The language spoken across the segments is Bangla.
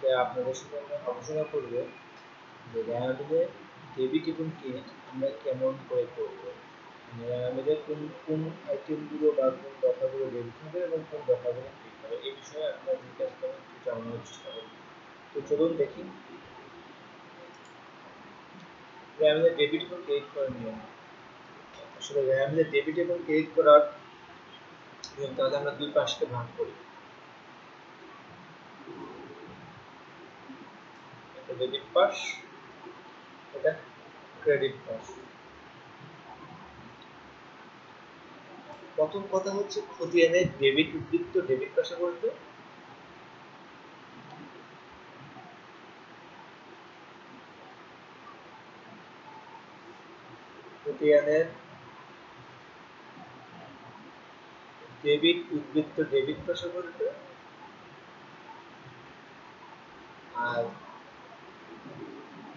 আজকে আপনাদের সাথে আলোচনা করব যে ডেবিট এবং ক্রেডিট আমরা কেমন করে করব। র্যামিলে কোন কোন আইটেমগুলো বা কোন দফাগুলো ডেবিট হবে এবং কোন দফাগুলো ক্রেডিট হবে এই বিষয়ে করে জানানোর চেষ্টা করব। তো চলুন দেখি। ডেবিট এবং ক্রেডিট করার নিয়ম। আসলে র্যামিলে ডেবিট এবং ক্রেডিট করার নিয়ম তাহলে আমরা দুই পাশকে ভাগ করি। ডেবিট পাশ এটা ক্রেডিট পাশ প্রথম কথা হচ্ছে খতিয়ানের ডেবিট উদ্বৃত্ত ডেবিট পাশে বসবে খতিয়ানের ডেবিট উদ্বৃত্ত ডেবিট পাশে বসবে আর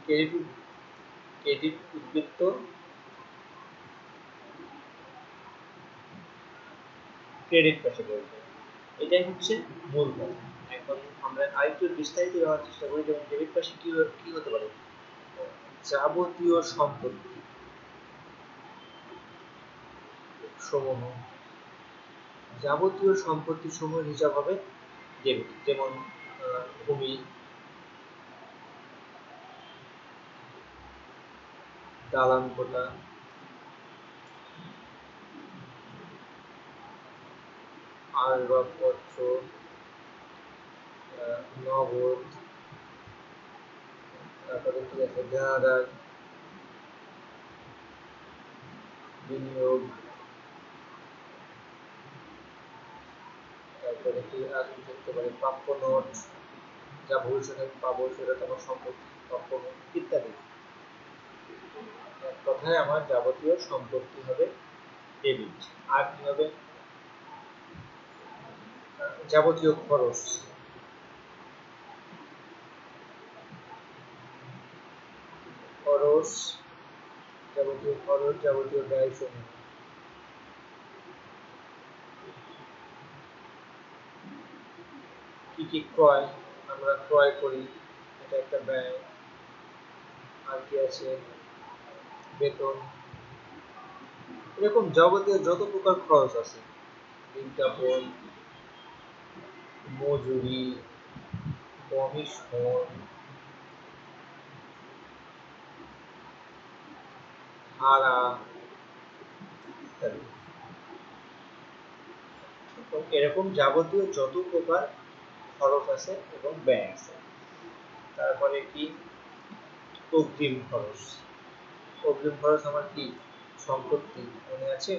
ক্রেডিট ক্রেডিট উদ্বৃত্ত। ক্রেডিট এটাই হচ্ছে মূল এখন আমরা আরেকটু বিস্তারিত দেওয়ার চেষ্টা করি, যেমন ডেবিট পাশে কি কি হতে পারে? যাবতীয় সম্পত্তি। সমূহ। যাবতীয় সম্পত্তি সমূহ হিসাব হবে ডেবিট যেমন ভূমি দালান কোটা আসবাবপত্র নগদ তারপরে কি আছে? বিনিয়োগ, তারপরে কি থাকতে পারে? প্রাপ্য নোট, যা ভবিষ্যতে পাবো সেটা তোমার সম্পত্তি, প্রাপ্য ইত্যাদি। এক কথায় আমার যাবতীয় সম্পত্তি হবে ডেবিট। আর কি হবে? যাবতীয় খরচ। খরচ, যাবতীয় খরচ, যাবতীয় ব্যয় সমূহ কি কি ক্রয় আমরা ক্রয় করি, এটা একটা ব্যয়। আর কি আছে? বেতন। এরকম যাবতীয় যত প্রকার খরচ আছে বিজ্ঞাপন মজুরি কমিশন ভাড়া, ইত্যাদি। এরকম যাবতীয় যত প্রকার খরচ আছে এবং ব্যয় আছে। তারপরে কি? অগ্রিম খরচ। অগ্রিম খরচ আমার কি সম্পত্তি মনে আছে?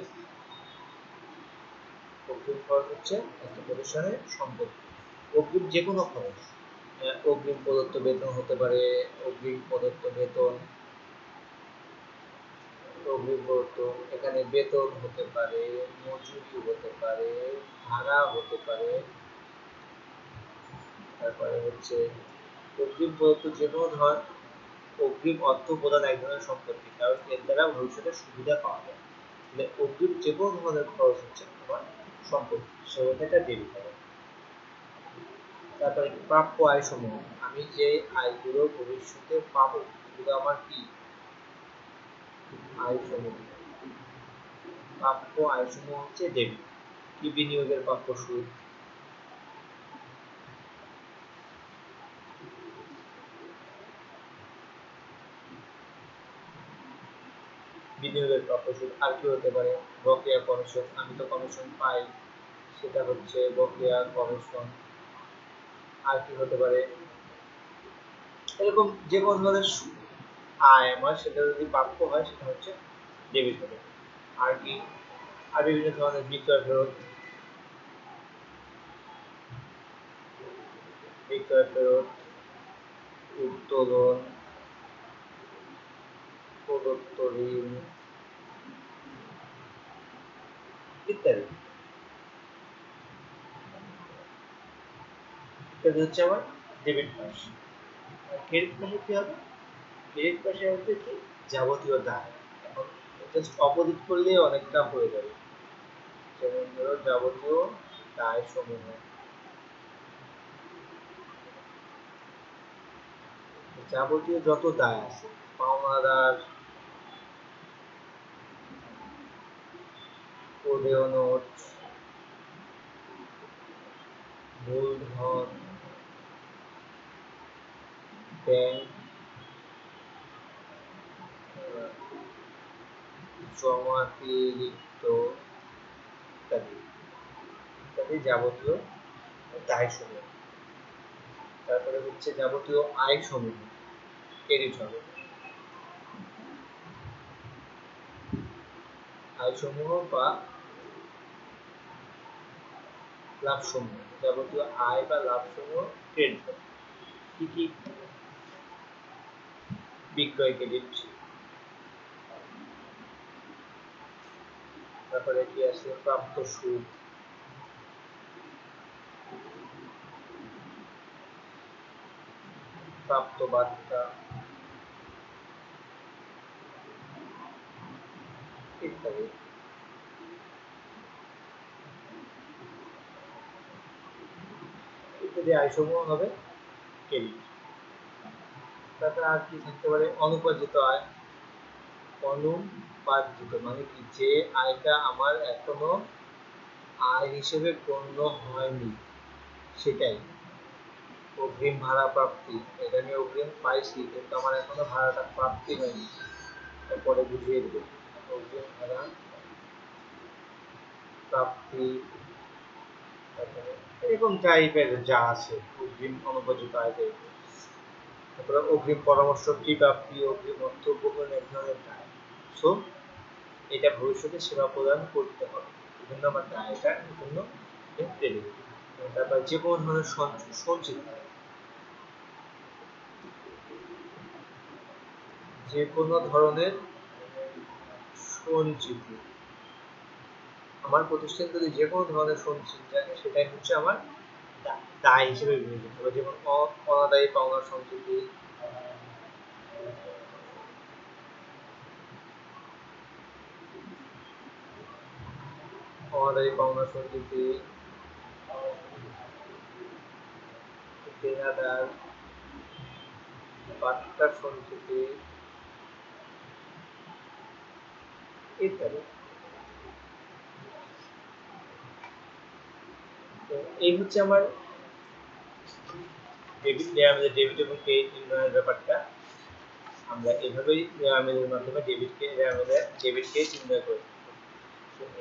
অগ্রিম খরচ হচ্ছে একটা প্রতিষ্ঠানের সম্পত্তি। অগ্রিম যে কোনো খরচ। অগ্রিম প্রদত্ত বেতন হতে পারে, অগ্রিম প্রদত্ত বেতন, অগ্রিম প্রদত্ত এখানে বেতন হতে পারে, মজুরি হতে পারে, ভাড়া হতে পারে। তারপরে হচ্ছে অগ্রিম প্রদত্ত যে কোনো ধর অগ্রিম অর্থ প্রদান এক ধরনের সম্পত্তি, কারণ এর দ্বারা ভবিষ্যতে সুবিধা পাওয়া যায়। তাহলে অগ্রিম যে কোনো ধরনের খরচ হচ্ছে তোমার সম্পত্তি সেটা ডেবিট হবে। তারপরে প্রাপ্য আয় সমূহ আমি যে আয়গুলো ভবিষ্যতে পাবো, এগুলো আমার কি? আয় সমূহ প্রাপ্য আয় সমূহ হচ্ছে ডেবিট কি বিনিয়োগের প্রাপ্য সুদ? বিনিয়োগের সুদ আর কি হতে পারে, বকেয়া কমিশন আমি তো কমিশন পাই, সেটা হচ্ছে বকেয়া কমিশন আর কি হতে পারে, এরকম যে কোনো ধরনের আয় আমার সেটা যদি প্রাপ্য হয়, সেটা হচ্ছে ডেবিট হবে আর কি? আর বিভিন্ন ধরনের বিক্রয় ফেরত বিক্রয় ফেরত উত্তোলন। প্রদত্ত ঋণ ইত্যাদি। ইত্যাদি হচ্ছে আমার ডেবিট পাস ক্রেডিট পাশে কি হবে? ক্রেডিট পাশে হচ্ছে কি? যাবতীয় দায় জাস্ট অপোজিট করলে অনেকটা হয়ে যাবে। যেমন ধরো যাবতীয় দায় সমূহ যাবতীয় যত দায় আছে, পাওনাদার ওডেও নোট। মূলধন জমাতিরিক্ত ইত্যাদি। ইত্যাদি যাবতীয় দায় সমূহ। তারপরে হচ্ছে যাবতীয় আয় সমূহ। ক্রেডিট হবে আয় সমূহ বা লাভ সমূহ যাবতীয় আয় বা লাভ সমূহ ক্রেডিট হবে কি কি? বিক্রয় ক্রেডিট তারপরে কি আছে? প্রাপ্ত সুদ। প্রাপ্ত বার্তা। ইত্যাদি। ইত্যাদি আয়সমূহ হবে ক্রেডিট তারপরে আর কি থাকতে পারে? অনুপার্জিত আয়। অনুপার্জিত মানে কি? যে আয়টা আমার এখনও আয় হিসেবে গণ্য হয়নি, সেটাই। অগ্রিম ভাড়া প্রাপ্তি। এটা আমি অগ্রিম পাইছি, কিন্তু আমার এখনও ভাড়াটা প্রাপ্তি হয়নি। তারপরে বুঝিয়ে দেবে। অগ্রিম ভাড়া প্রাপ্তি এরকম টাইপের যা আছে, অগ্রিম অনুপার্জিত আয় তারপরে অগ্রিম পরামর্শ ফি প্রাপ্তি অগ্রিম অর্থ উপকরণ এক ধরনের দায়। সো এটা ভবিষ্যতে সেবা প্রদান করতে হবে। বিভিন্ন আমার দায় এটা এর জন্য তারপর যে কোনো ধরনের সঞ্চিত। যে কোনো ধরনের সঞ্চিত আমার প্রতিষ্ঠান যদি যে কোনো ধরনের সঞ্চিত থাকে সেটাই হচ্ছে আমার দায় হিসেবে বিবেচিত হবে। যেমন অনাদায়ী পাওনার সঞ্চিতি অনাদায়ী পাওনার সঞ্চিতি দেনাদার বার্তার সঞ্চিতি ইত্যাদি। এই হচ্ছে আমার ডেবিট আমাদের ডেবিট এবং ক্রেডিট নির্ণয়ের ব্যাপারটা, আমরা এভাবেই আমাদের মাধ্যমে ডেবিটকে আমাদের ডেবিটকে নির্ণয় করি।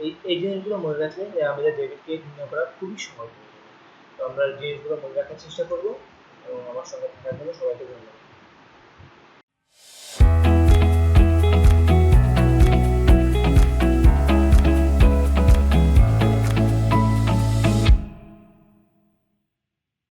এই এই জিনিসগুলো মনে রাখলে আমাদের ডেবিটকে নির্ণয় করা খুবই সহজ তো আমরা জিনিসগুলো মনে রাখার চেষ্টা করব, এবং আমার সঙ্গে থাকার জন্য সবাইকে ধন্যবাদ।